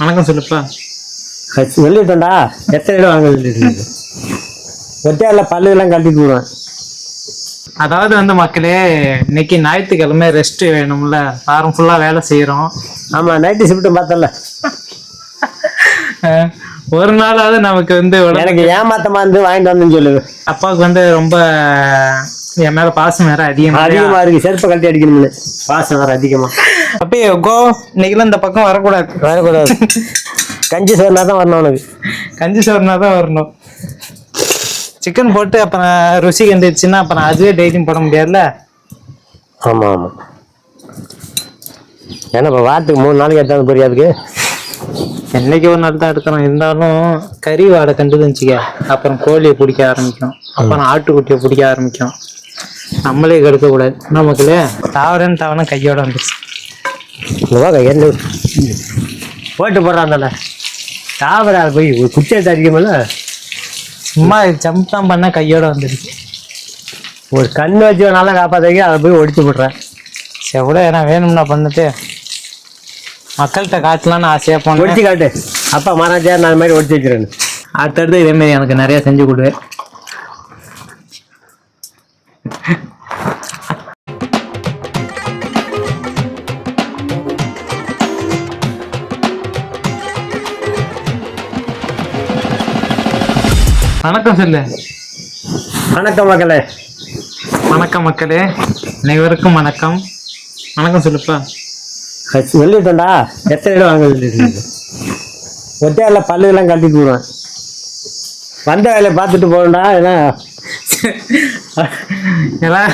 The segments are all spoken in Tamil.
வணக்கம் சொல்லுப்பா. சொல்லிட்டேன்டா. எத்தனை இடம் வாங்க சொல்லிட்டு ஒத்தையாரில் பல்லுலாம் கட்டிட்டு போடுவேன் அதாவது வந்து மக்களே இன்னைக்கு ஞாயிற்றுக்கிழமை ரெஸ்ட் வேணும்ல. வாரம் ஃபுல்லா வேலை செய்யறோம் ஆமாம் நைட்டு ஷிஃப்ட்டும் பார்த்தல ஒரு நாளாவது நமக்கு வந்து எனக்கு ஏமாத்தமா இருந்து வாங்கிட்டு வந்தேன்னு சொல்லு. அப்பாவுக்கு வந்து ரொம்ப என் மேல பாசம் வேற அதிகமா அதிகமாக இருக்கு. செருப்பை கட்டி அடிக்கணும்னு. பாசம் வேறு அதிகமாக அப்பயே கோ இன்னைக்கெல்லாம் இந்த பக்கம் வரக்கூடாது. வரக்கூடாது. கஞ்சி சோறுனா தான் வரணும் உனக்கு கஞ்சி சோறுனா தான் வரணும். சிக்கன் போட்டு அப்புறம் ருசி கண்டுச்சுன்னா அப்புறம் அதுவே டெய்லியும் போட முடியாதுல்ல? ஆமாம் ஆமாம் ஏன்னா இப்போ வாரத்துக்கு மூணு நாளைக்கு எடுத்தாந்து புரியாதுக்கு என்னைக்கு ஒரு நாள் தான் எடுக்கிறோம் இருந்தாலும் கறி வாடை கண்டுன்னு வச்சுக்க அப்புறம் கோழியை பிடிக்க ஆரம்பிக்கும். அப்புறம் ஆட்டுக்குட்டியை பிடிக்க ஆரம்பிக்கும். நம்மளே கெடுக்க கூடாது நமக்குலே தாவரன்னு தாவரம் கையோட வந்துருச்சு. இவங்க என்ன? போட்டு போடுறாங்கல்ல. தாவரா போய் ஒரு குச்சி எடுத்து அடிக்கும்போது சும்மா தான் பண்ண கையோட வந்துருச்சு ஒரு கண் வச்சு நல்லா காப்பாற்றி அதை போய் ஒடிச்சு போடுறேன் செவிட ஏன்னா வேணும்னா பண்ணிட்டு. மக்கள்கிட்ட காட்டலாம்னு ஆசையா போனேன். ஒடிச்சு காட்டு. அப்பா மரம் நான் மாதிரி ஒடிச்சு வச்சிருக்கேன் அடுத்தடுத்து இதே மாதிரி எனக்கு நிறைய செஞ்சு கொடு. வணக்கம் சொல்லு. வணக்கம் மக்களே. வணக்கம் மக்களே. அனைவருக்கும் வணக்கம். வணக்கம் சொல்லுப்பா. சொல்லிட்டேன்டா. எத்தனை இடம் வாங்க சொல்லிட்டு ஒத்தையாரில் பல்லுலாம் கட்டிட்டு போடுவேன் வந்த வேலையை பார்த்துட்டு போகணும்டா ஏன்னா. எல்லா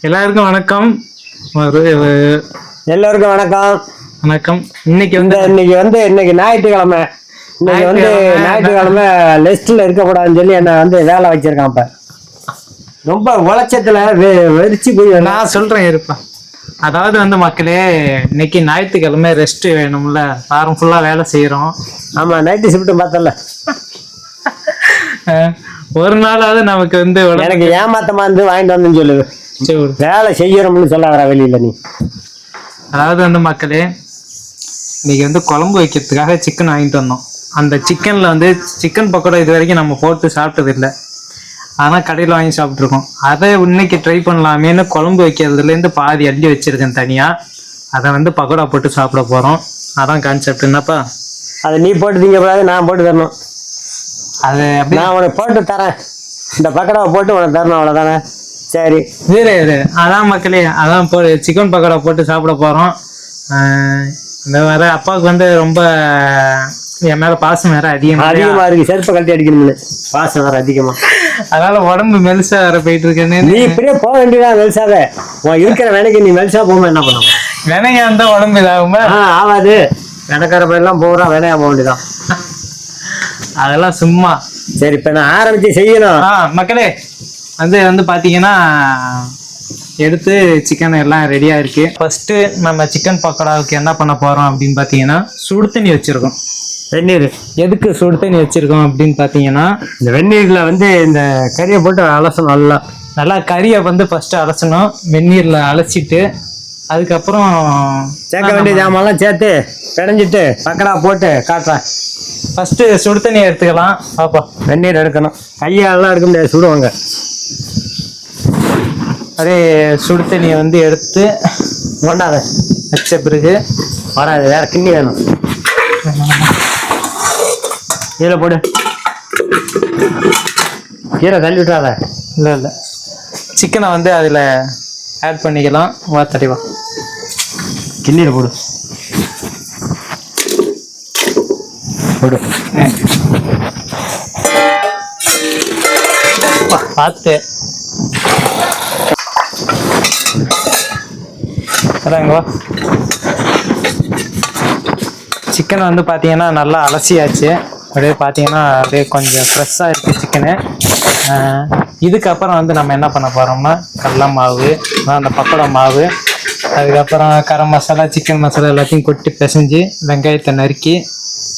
எல்லாருக்கும் வணக்கம். எல்லோருக்கும் வணக்கம். வணக்கம். இன்னைக்கு வந்து இன்னைக்கு வந்து இன்னைக்கு ஞாயிற்றுக்கிழமை. இன்னைக்கு வந்து ஞாயிற்றுக்கிழமை. லெஸ்ட்ல இருக்கக்கூடாதுன்னு சொல்லி என்னை வந்து வேலை வச்சிருக்கான் இப்ப. ரொம்ப உழைச்சத்துல வெறிச்சு போய் நான் சொல்றேன் இருப்பா. அதாவது வந்து மக்களே இன்னைக்கு ஞாயிற்றுக்கிழமை ரெஸ்ட் வேணும்ல. வாரம் ஃபுல்லா வேலை செய்யறோம் ஆமா நைட்டு ஷிஃப்ட்டும் பார்த்தல ஒரு நாளாவது நமக்கு வந்து எனக்கு ஏமாத்தமா இருந்து வாங்கிட்டு வந்தேன்னு சொல்லு. வேலை செய்யறோம்னு சொல்ல வர வெளியில நீ. அதாவது வந்து மக்களே இன்னைக்கு வந்து குழம்பு வைக்கிறதுக்காக சிக்கன் வாங்கிட்டு வந்தோம். அந்த சிக்கன்ல வந்து சிக்கன் பக்கோடா இது வரைக்கும் நம்ம போட்டு சாப்பிட்டது இல்லை. ஆனா கடையில் வாங்கி சாப்பிட்ருக்கோம் அதை இன்னைக்கு ட்ரை பண்ணலாமேன்னு குழம்பு வைக்கிறதுலேருந்து பாதி அள்ளி வச்சிருக்கேன் தனியா. அதை வந்து பக்கோடா போட்டு சாப்பிட போறோம். அதான் கான்செப்ட் என்னப்பா? அதை நீ போட்டு திங்க கூடாது நான் போட்டு தரணும். அது நான் உனக்கு போட்டு தரேன். இந்த பக்கடாவை போட்டு உனக்கு தரணும் அவ்வளவுதானே? சரி. வேறு இது அதான் மக்களே அதான் போ சிக்கன் பக்கோடா போட்டு சாப்பிட போகிறோம் இந்த வர அப்பாவுக்கு வந்து ரொம்ப என் மேலே பாசம் வேற அதிகமாக அதிகமா இருக்கு. செருப்பை கட்டி அடிக்கணும்னு. பாசம் வேற அதிகமா. அதனால உடம்பு மெலிசா வேற போயிட்டு இருக்கேன்னு. நீ இப்படியே போக வேண்டியதா மெல்சாவே? உன் இருக்கிற வேலைக்கு நீ மெல்சா போகாம என்ன பண்ணுவ வினையா இருந்தா உடம்பு இதாகுமா? ஆகாது. எனக்கார பையெல்லாம் போகிறா வேலையா போக வேண்டியதான் அதெல்லாம் சும்மா. சரி இப்போ நான் ஆரம்பிச்சு செய்யணும். மக்களே வந்து வந்து பார்த்தீங்கன்னா எடுத்து சிக்கன் எல்லாம் ரெடியாக இருக்கு. ஃபர்ஸ்ட்டு நம்ம சிக்கன் பக்கோடாவுக்கு என்ன பண்ண போகிறோம் அப்படின்னு பார்த்தீங்கன்னா சுடு தண்ணி வச்சுருக்கோம். வெந்நீர். எதுக்கு சுடு தண்ணி வச்சுருக்கோம் அப்படின்னு பார்த்தீங்கன்னா இந்த வெந்நீர்ல வந்து இந்த கறியை போட்டு அலசணும் நல்லா. நல்லா கறியை வந்து ஃபர்ஸ்ட் அலசணும் வெந்நீரில் அலசிட்டு அதுக்கப்புறம் சேர்க்க வேண்டிய ஜாமான்லாம் சேர்த்து பிணைஞ்சிட்டு பக்கடா போட்டு காட்டுறேன். ஃபர்ஸ்ட் சுடு தண்ணி எடுத்துக்கலாம். பாப்பா வெந்நீர் எடுக்கணும். கையாலலாம் எடுக்க முடியாது சுடுவாங்க. அதே சுடு தண்ணியை வந்து எடுத்து கொண்டாத வச்ச பிறகு வராது வேற கிண்ணி வேணும். கீழே போடு. கீழே தள்ளி விட்டுறாத. இல்லை இல்லை. சிக்கனை வந்து அதில் ஆட் பண்ணிக்கலாம். வா தடிவா கிண்ணியில் போடு. போடு. பார்த்து வா சிக்கனை வந்து பார்த்தீங்கன்னா நல்லா அலசியாச்சு. அப்படியே பார்த்தீங்கன்னா அப்படியே கொஞ்சம் ஃப்ரெஷ்ஷாக இருக்குது சிக்கனு இதுக்கப்புறம் வந்து நம்ம என்ன பண்ண போகிறோம்னா கடல மாவு அந்த பக்கோடா மாவு அதுக்கப்புறம் கரம் மசாலா சிக்கன் மசாலா எல்லாத்தையும் கொட்டி பிசைஞ்சு வெங்காயத்தை நறுக்கி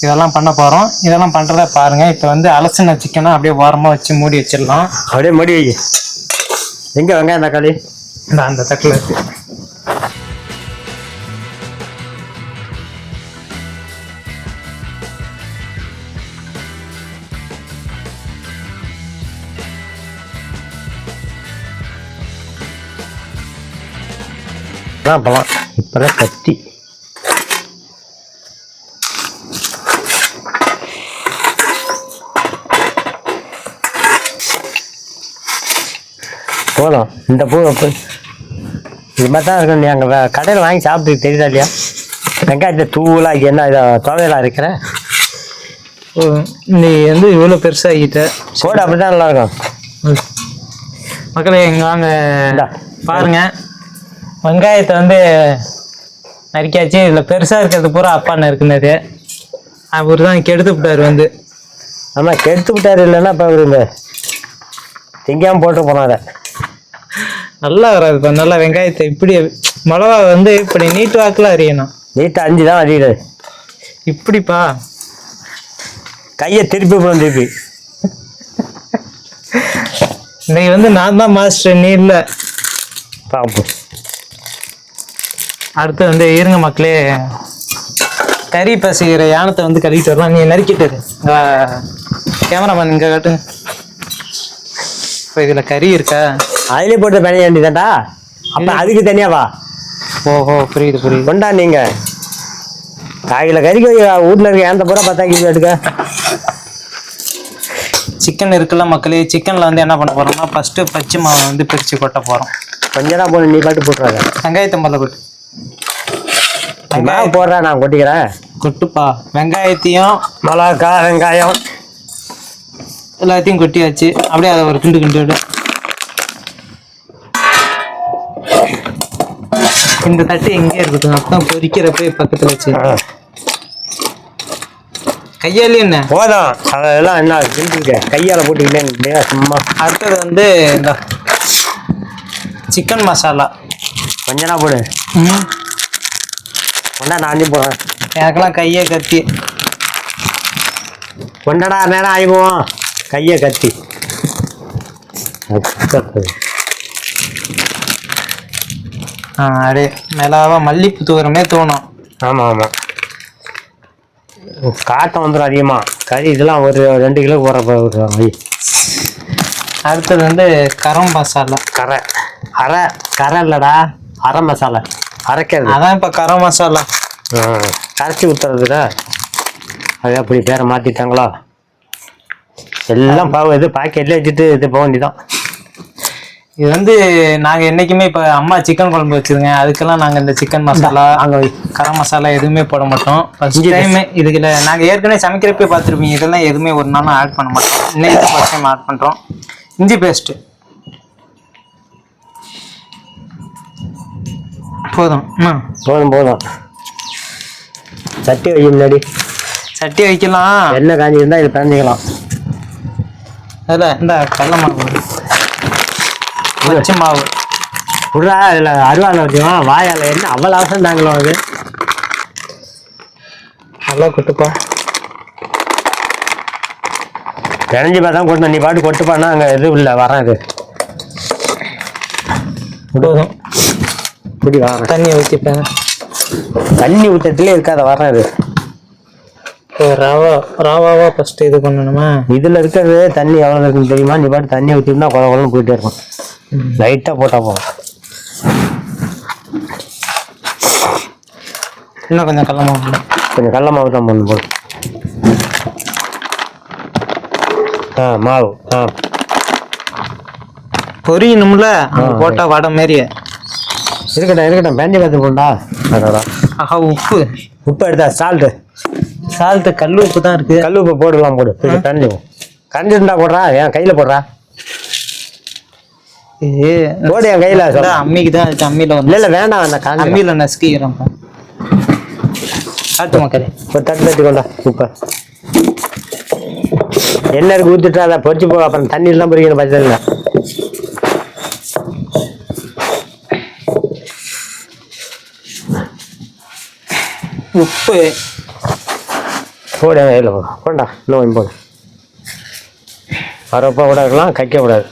இதெல்லாம் பண்ண போகிறோம் இதெல்லாம் பண்ணுறத பாருங்கள் இப்போ வந்து அலசின சிக்கனை அப்படியே ஓரமாக வச்சு மூடி வச்சிடலாம். அப்படியே மடி வை. எங்க வெங்காயம் தக்காளி? இந்த அந்த தட்டில் இருக்கு. அதான் அப்பலாம் இப்போதான் கத்தி. போதும். இந்த பூ இது மாதிரி தான் இருக்கும் நீ அங்கே கடையில் வாங்கி சாப்பிட்டு தெரியுதா இல்லையா? வெங்காயத்தை தூளாக என்ன இதை துவையலா இருக்கிற? நீ வந்து இவ்வளோ பெருசாகிட்ட. சோடு அப்படி தான் நல்லா இருக்கும். மக்களே வாங்க. இந்தா. பாருங்க. வெங்காயத்தை வந்து நறுக்கியாச்சு. இதில் பெருசாக இருக்கிறது பூரா அப்பா நறுக்குனது அவர் தான் கெடுத்து விட்டார் வந்து. ஆமாம் கெடுத்து விட்டாரு இல்லைன்னா இப்போ அவர் இந்த திங்காமல் போட்டு போனாத நல்லா வராதுப்பா நல்லா வெங்காயத்தை இப்படி மிளகா வந்து இப்படி நீட்டு வாக்கில் அறியணும் நீட்டாக அஞ்சு தான் அதிக இப்படிப்பா. கையை திருப்பி போகணும் திருப்பி. இன்னைக்கு வந்து நான் தான் மாஸ்டர் நீ இல்லை. பார்ப்போம் அடுத்து வந்து இருங்க மக்களே. கறி பசிக்கிற யானத்தை வந்து கழுவிட்டு வரலாம். நீ நறுக்கிட்டு கேமராமேன் இங்கே காட்டுங்க இப்போ இதில் கறி இருக்கா? அதிலே போட்டு பிணைய வேண்டியதாண்டா அப்போ அதுக்கு தனியாவா ஓஹோ புரியுது புரியுது. கொண்டா நீங்க. காய்கில கறிக்கு வீட்டில் இருக்க ஏந்த பூரா பத்தா கிலோ எடுக்க. சிக்கன் இருக்குல்ல மக்களே. சிக்கனில் வந்து என்ன பண்ண போகிறோம்னா ஃபஸ்ட்டு பச்சை மாவை வந்து பிரித்து கொட்ட போகிறோம் கொஞ்ச நேரம் போன நீ பாட்டு போட்டுறாங்க வெங்காயத்தை முதல்ல கொட்டு. மாவு போடுறா நான் கொட்டிக்கிறேன். கொட்டுப்பா. வெங்காயத்தையும் மிளகா வெங்காயம் எல்லாத்தையும் கொட்டியாச்சு. அப்படியே அதை ஒரு கிண்டு கிண்டு விடு இந்த தட்டு எங்கே இருக்கட்டும். அப்பதான் பொரிக்கிறப்ப பக்கத்துல வச்சு. கையாலே என்ன? போதும். அதெல்லாம் என்ன கிண்டிருக்க கையால் போட்டுக்கிட்டே சும்மா. அடுத்தது வந்து இந்த சிக்கன் மசாலா கொஞ்ச நேரம் போடு கொண்டா நான் போடுறேன் எனக்கெல்லாம் கையே கத்தி. கொண்டடா நேரம் ஆயிடுவோம் கையை கத்தி. ஆ அப்படியே மேலாவா மல்லிப்பூ தூரமே தோணும். ஆமாம் ஆமாம் காட்டம் வந்துடும் அதிகமாக கறி இதெல்லாம் ஒரு ரெண்டு கிலோ போகிற விட்ருவாங்க அடுத்தது வந்து கரம் மசாலா. கரை. அரை கரை இல்லைடா. அரை மசாலா. அரைக்கிறது அதான் இப்போ கரம் மசாலா. கரைச்சி ஊற்றுறதுடா அது அப்படி பேரை மாற்றிட்டாங்களா எல்லாம் பாவம் இது பாக்கெட்லேயே வச்சுட்டு இது போக வேண்டியதான் இது வந்து நாங்க என்னைக்குமே இப்ப அம்மா சிக்கன் குழம்பு வச்சிருங்க. அதுக்கெல்லாம் நாங்க இந்த சிக்கன் மசாலா அங்கே கரம் மசாலா எதுவுமே போட மாட்டோம். ஃபர்ஸ்ட் டைம் இதுல நாங்க ஏற்கனவே சமைக்கிறப்பே பார்த்துருப்பீங்க. இதெல்லாம் எதுவுமே ஒரு நாளும் ஆட் பண்ண மாட்டோம். இன்னைக்கு ஃபர்ஸ்ட் டைம் ஆட் பண்றோம். இஞ்சி பேஸ்ட் போதும். போதும் போதும். சட்டி வைக்க முன்னாடி சட்டி வைக்கலாம். எண்ணெய் காஞ்சிருந்தா இது பிறஞ்சிக்கலாம் அதில் இந்த கடல மாவு. பச்சை மாவு. விட்றா இதில் அருவாள் வச்சுக்கோம் வாயால் என்ன அவ்வளோ அவசரம் தாங்களோ அது? நல்லா கொட்டுப்பா. பிறஞ்சி பார்த்தா கொண்டு நீ பாட்டு கொட்டுப்பானா அங்கே எதுவும் இல்லை. வரேன் இது போதும். இப்படி வரேன் தண்ணியை ஊற்றிப்பேன் தண்ணி ஊற்றத்துலேயே இருக்காத வரேன் இது இப்போ ரவா ரவாவா ஃபஸ்ட்டு இது பண்ணணுமா? இதில் இருக்கிறது தண்ணி எவ்வளோ இருக்குன்னு தெரியுமா? நீ பாட்டு தண்ணி ஊற்றிருந்தா குழ குழன்னு போயிட்டே இருக்கும். லைட்டாக போட்டால் போதும். இன்னும் கொஞ்சம் கடல மாவு. கொஞ்சம் கடல மாவு தான் பண்ணு போடும் ஆ மாவு ஆ. பொரியணும்ல? அங்க போட்டா வடை மாரி இருக்கட்டும் இருக்கட்டும். போண்டா அதான் ஆஹா உப்பு. உப்பு எடுத்தா சால்ட்டு சால்ட்டு கல் உப்பு தான் இருக்கு. கல் உப்பு போடலாம் போடு. கரைஞ்சி கரைஞ்சிருந்தா போடுறா. ஏன் கையில் போடுறா. போடு என் கையில் அம்மிக்கு தான் இருக்கு அம்மியில இல்லை வந்து. இல்லை வேண்டாம் காஞ்சி அம்மியில நசுக்கிறோம் காட்டு மக்களே. ஒரு தட்டு தட்டி கொண்டா உப்பை. எண்ணெய் இருக்கு ஊற்றிட்டு அதை பொறிச்சு போ. அப்புறம் தண்ணியெல்லாம் பொறிக்கணும் பச்சை இல்லை உப்பு போடு கையில் போடு போண்டா இன்னும் கொஞ்சம் போடு வரப்போ கூட இருக்கலாம் கைக்க கூடாது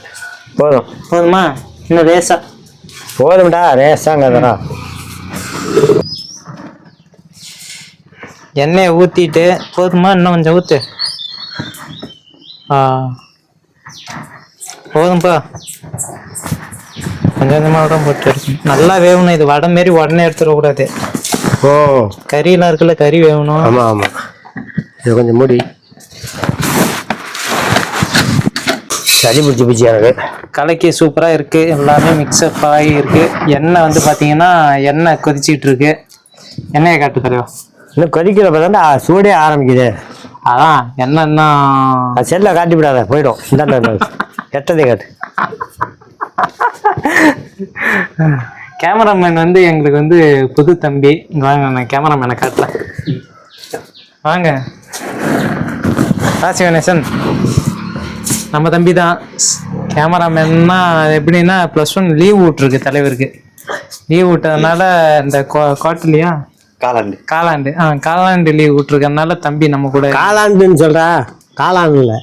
போதும் போதுமா இன்னும் லேசா போதும்டா அதெல்லாம் எண்ணெயை ஊத்திட்டு போதுமா இன்னும் கொஞ்சம் ஊத்து ஆ போதும்பா கொஞ்சம் கொஞ்சமாக தான் போட்டு நல்லா வேகணும் இது வடை மாரி உடனே எடுத்துடக்கூடாது ஓ. கறியெல்லாம் இருக்குல்ல கறி வேகணும் ஆமாம் ஆமாம் இது கொஞ்சம் மூடி. சளி பிடிச்சி பிடிச்சி எனக்கு. கலக்கி சூப்பராக இருக்கு. எல்லாமே மிக்சப் ஆகி இருக்கு. எண்ணெய் வந்து பார்த்தீங்கன்னா எண்ணெய் கொதிச்சிட்டு இருக்கு. எண்ணெயை காட்டு தலைவா. இன்னும் கொதிக்கிறப்ப தான்டா சூடே ஆரம்பிக்குது. அதான் அது செல்லில் காட்டி விடாத போயிடும். இந்தாண்ட. எட்டதை காட்டு. கேமராமேன் வந்து எங்களுக்கு வந்து புது தம்பி. இங்க வாங்க நான் கேமராமேனை காட்டுறேன் வாங்க. ராசி கணேசன். நம்ம தம்பி தான். கேமராமேன்னா எப்படின்னா ப்ளஸ் ஒன் லீவ் விட்ருக்கு தலைவருக்கு. லீவ் விட்டதுனால இந்த குவார்டர்லியா காலாண்டு. காலாண்டு. ஆ காலாண்டு லீவ் விட்ருக்கறனால தம்பி நம்ம கூட காலாண்டுன்னு சொல்றா? காலாண்டு இல்லை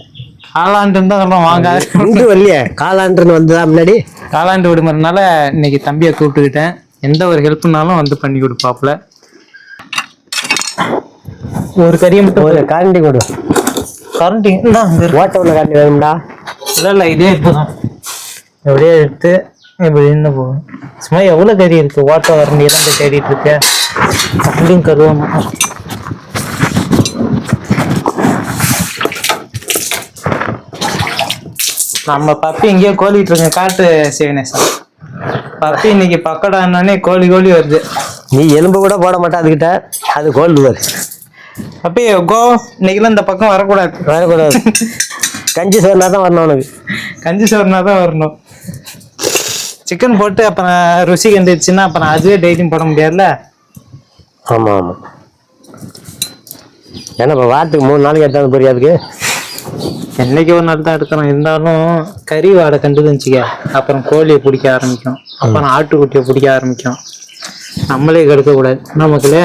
காலாண்டுன்னு தான் சொல்கிறோம் வாங்க. இந்து வரலையே காலாண்டுன்னு வந்ததா முன்னாடி? காலாண்டு விடுமுறைனால இன்னைக்கு தம்பியை கூப்பிட்டுக்கிட்டேன். எந்த ஒரு ஹெல்ப்னாலும் வந்து பண்ணி கொடுப்பாப்புல. ஒரு கறியை மட்டும் ஒரு கரண்டி கொடு. கரண்ட் ஓட்ட உள்ள கரண்டி வேணும்டா. இல்லை இல்லை இதே போதும் எப்படியே எடுத்து இப்படி நின்று போகும் சும்மா எவ்வளோ கறி இருக்கு? ஓட்ட வரண்டி எல்லாம் போய் தேடிட்டு இருக்க. அப்படியும் கருவாம? நம்ம பப்பி எங்கேயோ கோழிட்டு இருங்க காட்டு சிவனேசன் பப்பி இன்னைக்கு பக்கடானே கோழி கோழி வருது. நீ எலும்பு கூட போட மாட்டா அதுகிட்ட அது கோல்டு வரு பப்பி கோ இன்னைக்கெல்லாம் இந்த பக்கம் வரக்கூடாது. வரக்கூடாது. கஞ்சி சோறுனா தான் வரணும் உனக்கு. கஞ்சி சோறுனா தான் வரணும். சிக்கன் போட்டு அப்புறம் ருசி கண்டுச்சுன்னா அப்புறம் அதுவே டெய்லியும் போட முடியாதுல்ல? ஆமாம் ஆமாம் ஏன்னா இப்போ வாரத்துக்கு மூணு நாளைக்கு எடுத்தாந்து போறியா அதுக்கு என்னைக்கு ஒரு நாள் தான் எடுக்கிறோம். இருந்தாலும் கறி வாடை கண்டுதுச்சுக்க அப்புறம் கோழியை பிடிக்க ஆரம்பிக்கும். அப்புறம் ஆட்டுக்குட்டியை பிடிக்க ஆரம்பிக்கும். நம்மளே கெடுக்கக்கூடாது. நமக்குள்ளே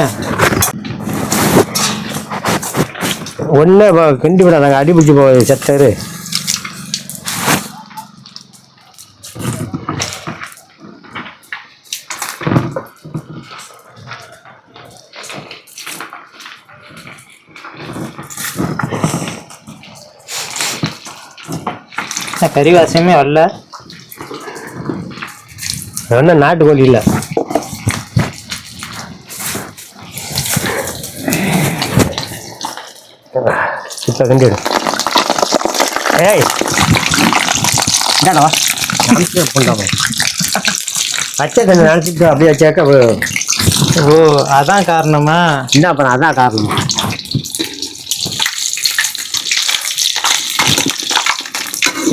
ஒன்றே கண்டிப்பாக நாங்கள் அடிபிடிச்சு போகுது செத்தரு கறி வாசமே வரல ஒன்றும் நாட்டுக்கோழி இல்லை. இப்போ கிண்டிடு ஏய். இந்தாடா வா. பண்ணாம பச்சை தண்ணி நினச்சிட்டு அப்படியே வச்சாக்க ஓ அதான் காரணமா? என்ன பண்ண அதான் காரணம்.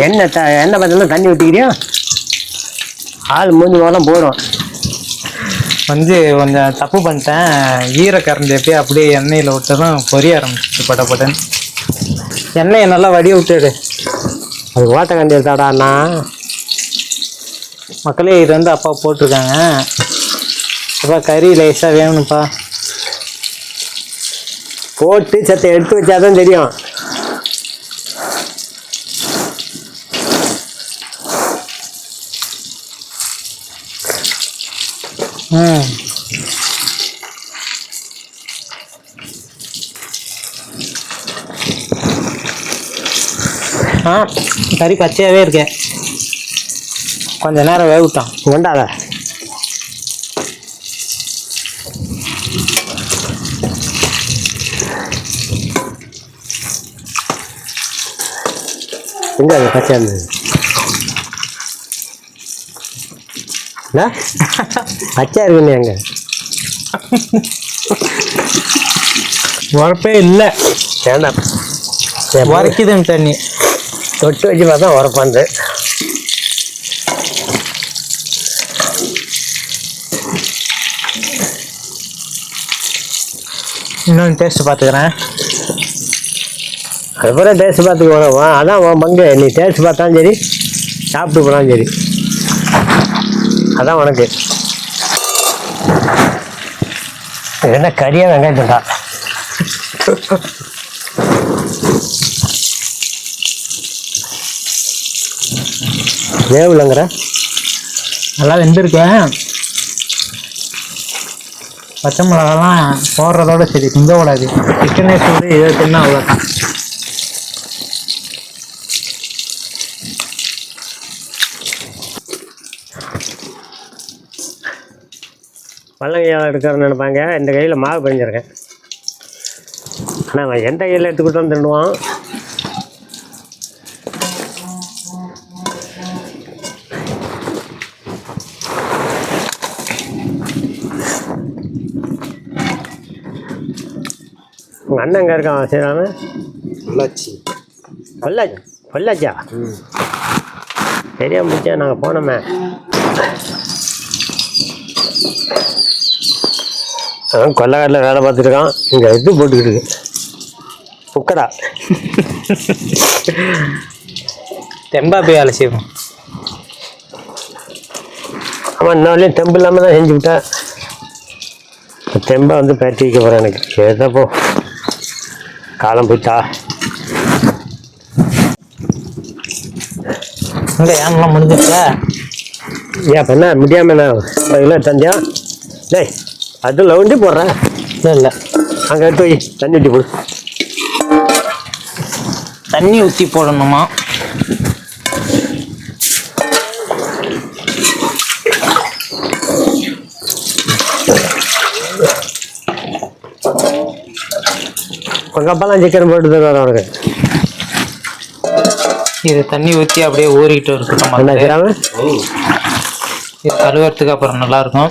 எண்ணெய் த எண்ணெய் பார்த்தீங்கன்னா தண்ணி ஊற்றிக்கிறியா ஆள் மூஞ்சி முதலாம் போயிடும் வந்து கொஞ்சம் தப்பு பண்ணிட்டேன். ஈரக்கரண்டி எப்படியே அப்படியே எண்ணெயில் விட்டதும் பொரிய ஆரம்பிச்சிச்சு பட்ட பட்டன்னு எண்ணெயை நல்லா வடிய விட்டுடு. அது ஓட்ட கண்டி எடுத்தாடா அண்ணா. மக்களே இது வந்து அப்பா போட்டிருக்காங்க. அப்பா கறி லேசாக வேணும்ப்பா. போட்டு சத்தை எடுத்து வச்சாதான் தெரியும். ஆ. கறி பச்சையாகவே இருக்கேன் கொஞ்ச நேரம் வேகட்டும். கொண்டாத எங்க அது பச்சை இருந்தது என்ன? பச்சை இருக்குன்னு எங்க? உரப்பே இல்லை. வேண்டாம் உரைக்குதுன்னு தண்ணி. தொட்டு வச்சு பார்த்தா உரப்பாந்து இன்னொன்று டேஸ்ட் பார்த்துக்கிறேன். அதுக்கப்புறம் டேஸ்ட் பார்த்துக்கு உணவு அதான் உன் பங்கு. நீ டேஸ்ட் பார்த்தாலும் சரி சாப்பிட்டு போனாலும் சரி. அதான் உனக்கு. இது என்ன வெங்காயம் வெங்காயத்தா வேவுலங்கிற நல்லா வெந்திருக்கேன் பச்சை மிளகாலாம் போடுறதோட சரி திங்கக்கூடாது சிக்கனே சொல்லி இதை தின்னா அவ்வளோதான் கையில் எடுக்கிறேன்னு நினைப்பாங்க. இந்த கையில் மாவு பிழிஞ்சிருக்கேன். ஆனால் அவன் எந்த கையில் எடுத்துக்கிட்டோம் தின்னுவான்? உங்கள் அண்ணன் எங்கே இருக்கான்? செய்கிறான்னு நல்லாச்சு பொள்ளாச்சி. பொள்ளாச்சியா? சரியா முடிச்சா நாங்கள் போனோமே. அவன் கொல்லக்காட்டில் வேலை பார்த்துருக்கான் இங்கே இது போட்டுக்கிட்டு. முக்கடா தெம்பா போய் வேலை செய்வோம். அவன் இன்னும் தெம்பு இல்லாமல் தான் செஞ்சு விட்டேன் தெம்பை வந்து பரட்டி வைக்க போகிறேன் எனக்கு. ஏதோ போ. காலம் போயிட்டா. இந்த ஏன்லாம் முடிஞ்சிருச்சா? ஏன் அப்போ என்ன? முடியாமல் என்ன? கிலோ தந்தியா டேய் அது லவுண்டி போடுறேன் இல்லை இல்லை. அங்கே எடுத்து வை. தண்ணி ஊற்றி போடு தண்ணி ஊற்றி போடணுமா? உங்கள் அப்பெல்லாம் சிக்கன் போட்டு தருவார் அவனுக்கு இது தண்ணி ஊற்றி அப்படியே ஊறிக்கிட்டு இருக்கட்டும். என்ன மக்களே. செய்கிறாங்க இது கழுவுறதுக்கு அப்புறம் நல்லா இருக்கும்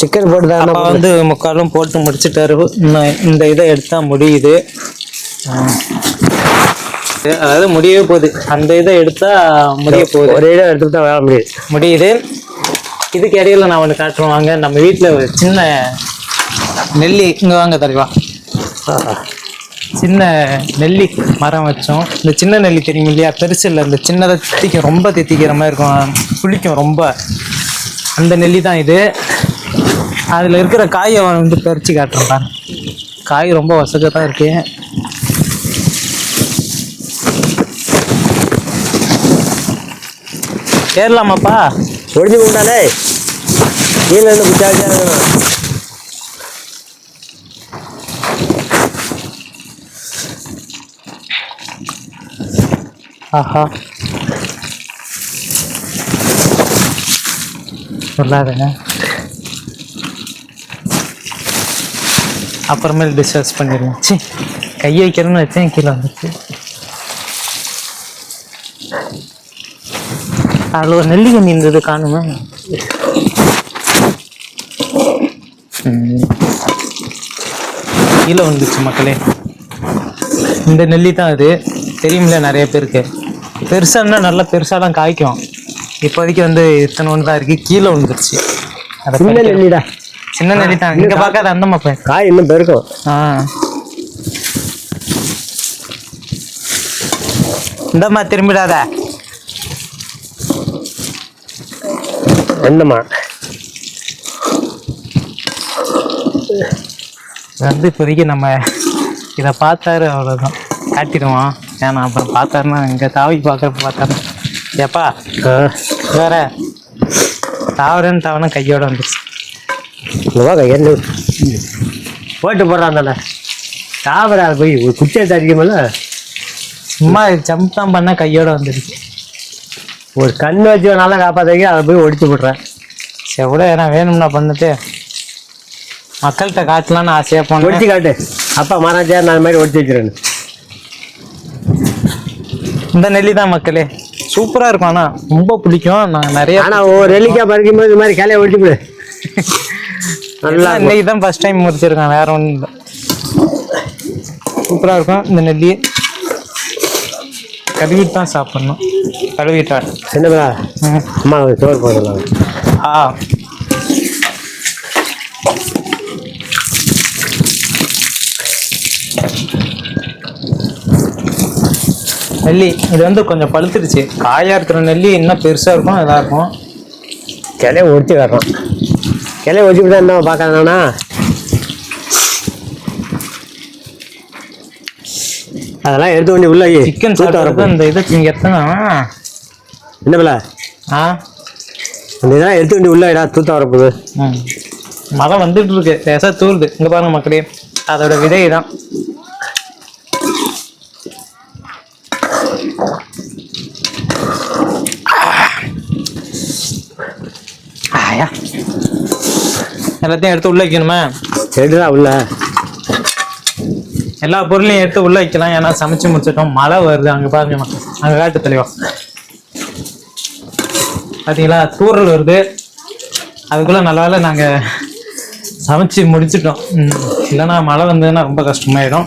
சிக்கன் போட்டு தான் அப்பா வந்து முக்காலும் போட்டு முடிச்சிட்டாரு இந்த இதை எடுத்தா முடியுது. அதாவது முடியவே போகுது. அந்த இதை எடுத்தா முடிய போகுது. ஒரே இடம் எடுத்துட்டு தான் வேலை முடியுது. முடியுது. இதுக்கு இடையில நான் ஒன்று காட்டுறேன். வாங்க நம்ம வீட்டில் ஒரு சின்ன நெல்லி இங்கே வாங்க ஆஹா. சின்ன நெல்லி மரம் வச்சோம். இந்த சின்ன நெல்லி தெரியும் இல்லையா? பெருசு இல்லை இந்த சின்னதை தித்திக்கும் ரொம்ப தித்திக்கிற மாதிரி இருக்கும். புளிக்கும் ரொம்ப. அந்த நெல்லி தான் இது. அதில் இருக்கிற காயை வந்து பறித்து காட்டுறேன் பாருங்க காய் ரொம்ப வசக்க தான் இருக்கு. ஏறலாமாப்பா? ஒழிஞ்சு கொண்டாலே கீழே இருந்து ஆஹா. சொல்லாதுங்க. அப்புறமேல் டிஸ்கஸ் பண்ணிடுவோம் சி கை வைக்கிறேன்னு வச்சேன் கீழே வந்துச்சு அதில் ஒரு நெல்லிக்கண்ணி இருந்தது காணுமே கீழே வந்துச்சு மக்களே. இந்த நெல்லி தான் அது. தெரியுமில்ல நிறைய பேருக்கு. பெருசான்னா நல்லா பெருசாக தான் காய்க்கும். இப்போதைக்கு வந்து இத்தனை ஒன்று தான் இருக்குது கீழே விழுந்துருச்சு. அதை சின்ன நெல்லிடா. சின்ன நெல்லி தான். இங்கே பார்க்காத அந்த மாப்பேன் காய் இன்னும் பெருக்கும் ஆ. இந்தம்மா திரும்பிடாத. என்னம்மா? வந்து இப்போதைக்கு நம்ம இதை பார்த்தாரு அவ்வளோதான் காட்டிடுவான். ஏன்னா அப்புறம் பார்த்தாருன்னா இங்கே தாவி பார்க்கறப்ப பார்த்தாரு ஏப்பா வேற தாவரன்னு தாவனா கையோட வந்துருச்சு இங்க என்ன போட்டு போடுறான் தானே சாப்பிட போய் ஒரு குச்சியை தடிக்குமில்ல சும்மா ஜம்ப் தான் பண்ண கையோட வந்துருச்சு. ஒரு கண் வச்சு நல்லா காப்பாற்றிக்க அதை போய் ஒடிச்சு விட்றேன். சரி விட ஏன்னா வேணும்னா பண்ணுட்டு. மக்கள்கிட்ட காட்டலான்னு ஆசையாக போனேன். ஒடிச்சு காட்டு. அப்பா மராஜா நான் மாதிரி ஒடிச்சு வச்சிருக்கேன் இந்த நெல்லி தான் மக்களே. சூப்பராக இருக்கும் ஆனால் ரொம்ப பிடிக்கும். நான் நிறைய ஆனால் ஒரு நெல்லிக்காய் பறிக்கும் போது இது மாதிரி கிளைய ஒடிச்சு விடு நல்லா. இன்னைக்கு தான் ஃபர்ஸ்ட் டைம் முடிச்சிருக்கேன் வேற ஒன்றும் இல்லை. சூப்பராக இருக்கும் இந்த நெல்லி. கழுவிட்டு தான் சாப்பிடணும். கழுவிட்டாள் என்னங்களா ம். அம்மா சோறு போடலாம் ஆ. நெல்லி. இது வந்து கொஞ்சம் பழுத்துருச்சு காயா இருக்கிற நெல்லி இன்னும் பெருசா இருக்கும் இதா இருக்கும். கிளைய ஒடிச்சு காட்டுறோம் கிளைய ஒடிச்சு விட்டா என்ன பார்க்கறானா அதெல்லாம் எடுத்து கொண்டு உள்ள. சிக்கன் வரப்போ இந்த இதை நீங்க எத்தனை? என்ன பிள்ளை ஆ? அந்த இதெல்லாம் எடுத்து கொண்டு உள்ள இடா தூத்த வரப்போகுது. மழை வந்துட்டு இருக்கு. லேசா தூருது. இங்க பாருங்க மக்களே. அதோட விதை தான். எல்லாத்தையும் எடுத்து உள்ள வைக்கணுமே? எடுடா உள்ள. எல்லா பொருளையும் எடுத்து உள்ள வைக்கலாம். ஏன்னா சமைச்சு முடிச்சிட்டோம். மழை வருது. அங்க பாருங்க அங்க காட்டு தெளிவா. பாத்தீங்களா? தூறல் வருது. அதுக்குள்ள நல்ல வேளை நாங்க சமைச்சு முடிச்சிட்டோம். இல்லைன்னா மழை வந்ததுன்னா ரொம்ப கஷ்டமாயிடும்.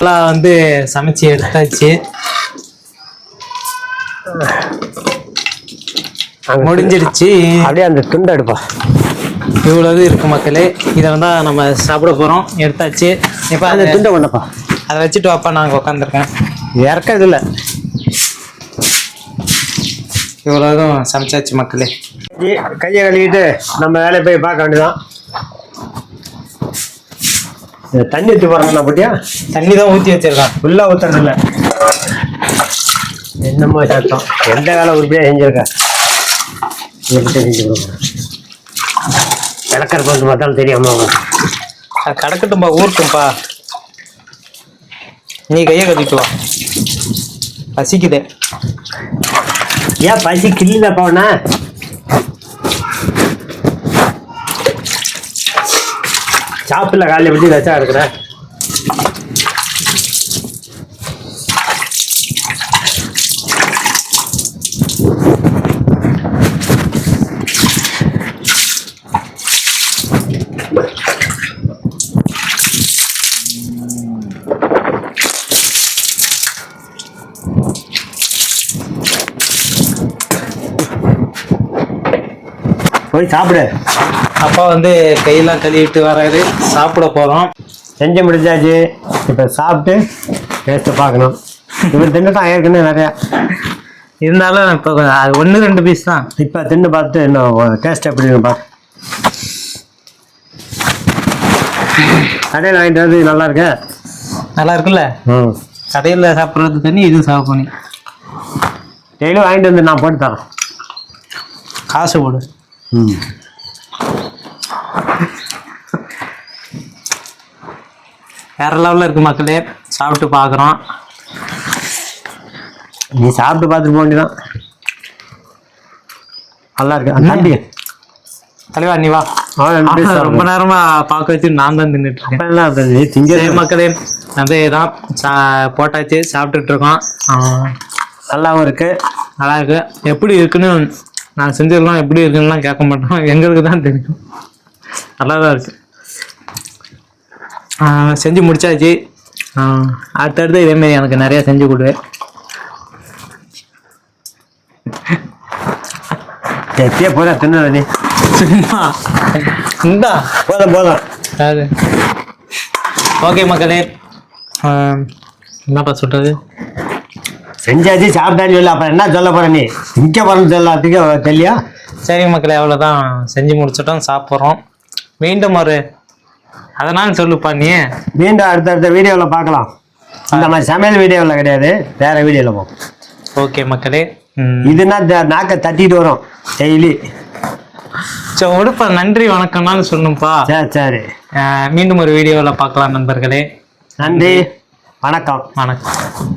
எல்லாம் வந்து சமைச்சு எடுத்தாச்சு. முடிஞ்சிடுச்சு. அப்படியே அந்த துண்டை எடுப்பா. இவ்வளவு இருக்கு மக்களே. இதை வந்து நம்ம சாப்பிட போறோம். எடுத்தாச்சு. இப்போ அந்த துண்டை கொண்டப்பா அதை வச்சுட்டு வாப்பா நாங்கள் உட்காந்துருக்கேன் இறக்கிறது இல்லை. இவ்வளோதும் சமைச்சாச்சு மக்களே. கையை கழுவிட்டு நம்ம வேலையை போய் பார்க்க வேண்டியதான் தண்ணி ஊற்றி போகிறேன் போட்டியா? தண்ணி தான் ஊற்றி வச்சிருக்கான். ஃபுல்லாக ஊற்றுறது இல்லை என்னமோ சத்தம். எந்த வேலை உருப்படியாக செஞ்சிருக்க? என்கிட்ட செஞ்சு கொடுக்குறேன் கொண்டு பார்த்தாலும் தெரியாம அது கிடக்கட்டும்பா ஊருக்கும்பா. நீ கையை கட்டிட்டு வா. பசிக்குதே. ஏன் பசி கிள்ளில போனா சாப்பிடல காலையில் விட்டு வச்சா இருக்கிற போய் சாப்பிடு. அப்பா வந்து கையெல்லாம் கழுவிட்டு வராரு. சாப்பிட போகிறோம் செஞ்சு முடிஞ்சாச்சு இப்போ சாப்பிட்டு டேஸ்ட்டு பார்க்கணும். இவர் தின்னுட்டான் ஏற்கனவே நிறையா. இருந்தாலும் இப்போ அது ஒன்று ரெண்டு பீஸ் தான். இப்போ தின்னு பார்த்துட்டு இன்னும் டேஸ்ட் எப்படி இருக்கு பாரு. கடையில் வாங்கிட்டு வந்து நல்லா இருக்கு? நல்லா இருக்குல்ல? ம். கடையில் சாப்பிட்றது தண்ணி இது சாப்பிடணி டெய்லியும் வாங்கிட்டு வந்து நான் போட்டு தரேன். காசு போடு. ம். வேற லெவலில் இருக்கு மக்களே. சாப்பிட்டு பார்க்குறோம். நீ சாப்பிட்டு பார்த்துட்டு போக வேண்டியதான் நல்லா இருக்கு. தம்பி. தலைவா நீ வா. ரொம்ப. நேரமா பார்க்க வச்சு நான் தான் தின்னுட்டு இருக்கேன். திங்க மக்களே அதே தான். சா போட்டாச்சு சாப்பிட்டுட்டு இருக்கோம். நல்லாவும் இருக்கு. நல்லா இருக்கு. எப்படி இருக்குன்னு நான் செஞ்சிருக்கோம் எப்படி இருக்குன்னுலாம் கேட்க மாட்டோம். எங்களுக்கு தான் தெரியும். நல்லா தான் இருக்கு. ஆ, செஞ்சு முடிச்சாச்சு. ஆ, அடுத்தடுத்து இதேமாரி எனக்கு நிறைய செஞ்சு கொடு. எப்பயே போதா தின்னு சும்மா இந்தா போதும் போதும். அது ஓகே மக்களே. என்னப்பா சொல்றது? செஞ்சாச்சு சாப்பிட்டாச்சு இல்லை அப்புறம் என்ன சொல்ல போற நீ? திங்க போறேன்னு சொல்ல திங்க தெரியலையா சரி மக்களே அவ்வளோதான் செஞ்சு முடிச்சிட்டோம் சாப்பிட்றோம். மீண்டும் ஒரு அதனால சொல்லுப்பா நீ. மீண்டும் அடுத்தடுத்த வீடியோவில் பார்க்கலாம். இந்த மாதிரி சமையல் வீடியோவில் கிடையாது. வேற வீடியோவில் போகும் ஓகே மக்களே. இதுனா நாக்கை தட்டிட்டு வரும். டெய்லி. சரி உடுப்பா நன்றி வணக்கம்னாலும் சொல்லணும்ப்பா சரி சரி. மீண்டும் ஒரு வீடியோவில் பார்க்கலாம் நண்பர்களே. நன்றி. வணக்கம். வணக்கம்.